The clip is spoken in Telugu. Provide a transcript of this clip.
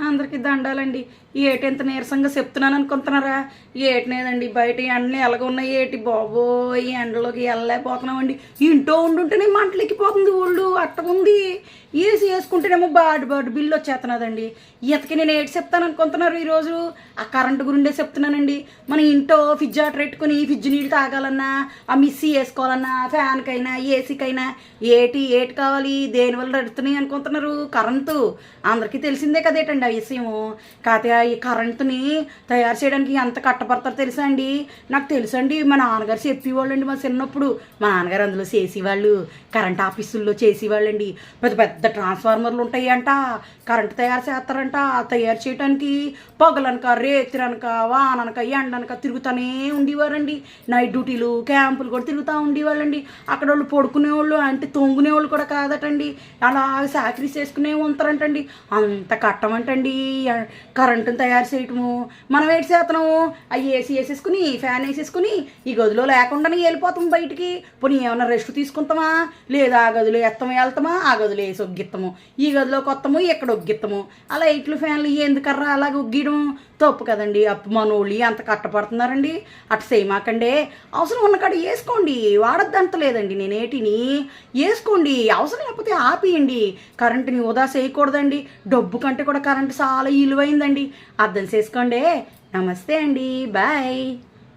అందరికీ దండాలండి. ఏటి ఎంత నీరసంగా చెప్తున్నాను అనుకుంటున్నారా? ఏటినేదండి బయట ఎండలు ఎలాగ ఉన్నాయి ఏటి? బాబోయ్ ఈ ఎండలోకి వెళ్ళలేకపోతున్నామండి. ఇంట్లో ఉండుంటేనే మంటలు ఎక్కిపోతుంది ఒళ్ళు అట్టగుంది ఏసి వేసుకుంటేనేమో బాడు బాడు బిల్లు వచ్చేస్తున్నదండి. ఇతకి నేను ఏటి చెప్తాను అనుకుంటున్నారు ఈరోజు? ఆ కరెంటు గురిండే చెప్తున్నానండి. మన ఇంట్లో ఫ్రిడ్జ్ ఆటర్ పెట్టుకుని ఫ్రిడ్జ్ నీళ్ళు తాగాలన్నా ఆ మిస్సీ వేసుకోవాలన్నా ఫ్యాన్కైనా ఏసీకైనా ఏటి ఏటి కావాలి? దేనివల్ల నడుతున్నాయి అనుకుంటున్నారు? కరెంటు. అందరికీ తెలిసిందే కదేటండి. ఆ విషయము. కాకపోతే ఈ కరెంటుని తయారు చేయడానికి ఎంత కట్టపడతారో తెలుసా అండి నాకు తెలుసండి మా నాన్నగారు చెప్పేవాళ్ళండి మా చిన్నప్పుడు. మా నాన్నగారు అందులో చేసేవాళ్ళు కరెంట్ ఆఫీసుల్లో చేసేవాళ్ళండి. పెద్ద పెద్ద ట్రాన్స్ఫార్మర్లు ఉంటాయంట కరెంటు కరెంట్ తయారు చేస్తారంట. తయారు చేయడానికి పగలనక రేతిరనక వాననక ఎండనక తిరుగుతూనే ఉండేవారండి. నైట్ డ్యూటీలు క్యాంపులు కూడా తిరుగుతూ ఉండేవాళ్ళండి. అక్కడ వాళ్ళు పడుకునేవాళ్ళు అంటే తొంగునేవాళ్ళు కూడా కాదటండి. అలా సాక్రీస్ చేసుకునే ఉంటారంటండి. అంత కట్టమంటండి కరెంటుని తయారు చేయటము. మనం ఏడు చేస్తున్నాము అవి ఏసీ వేసేసుకుని ఫ్యాన్ వేసేసుకుని ఈ గదిలో లేకుండానే వెళ్ళిపోతాం బయటికి. పోనీ ఏమైనా రెస్ట్ తీసుకుంటామా? లేదా ఆ గదిలో ఎత్తము వెళ్తామా? ఆ గదిలో వేసి ఒగ్గిస్తాము ఈ గదిలో కొత్తము ఇక్కడ ఒగ్గిస్తాము అలా ఇట్లు ఫ్యాన్లు ఎందుకర్రా అలాగ ఒగ్గియడం తప్పు కదండి. అప్పు మనోళ్ళు అంత కట్టపడుతున్నారండి? అటు చేయమాకండి అవసరం ఉన్న కాడ వేసుకోండి. వాడద్దంత లేదండి నేనేటిని వేసుకోండి. అవసరం లేకపోతే ఆపేయండి. కరెంటుని వృధా చేయకూడదండి. డబ్బు కంటే కూడా కరెంట్ చాలా విలువైందండి అర్థం చేసుకోండి. నమస్తే అండి. బాయ్.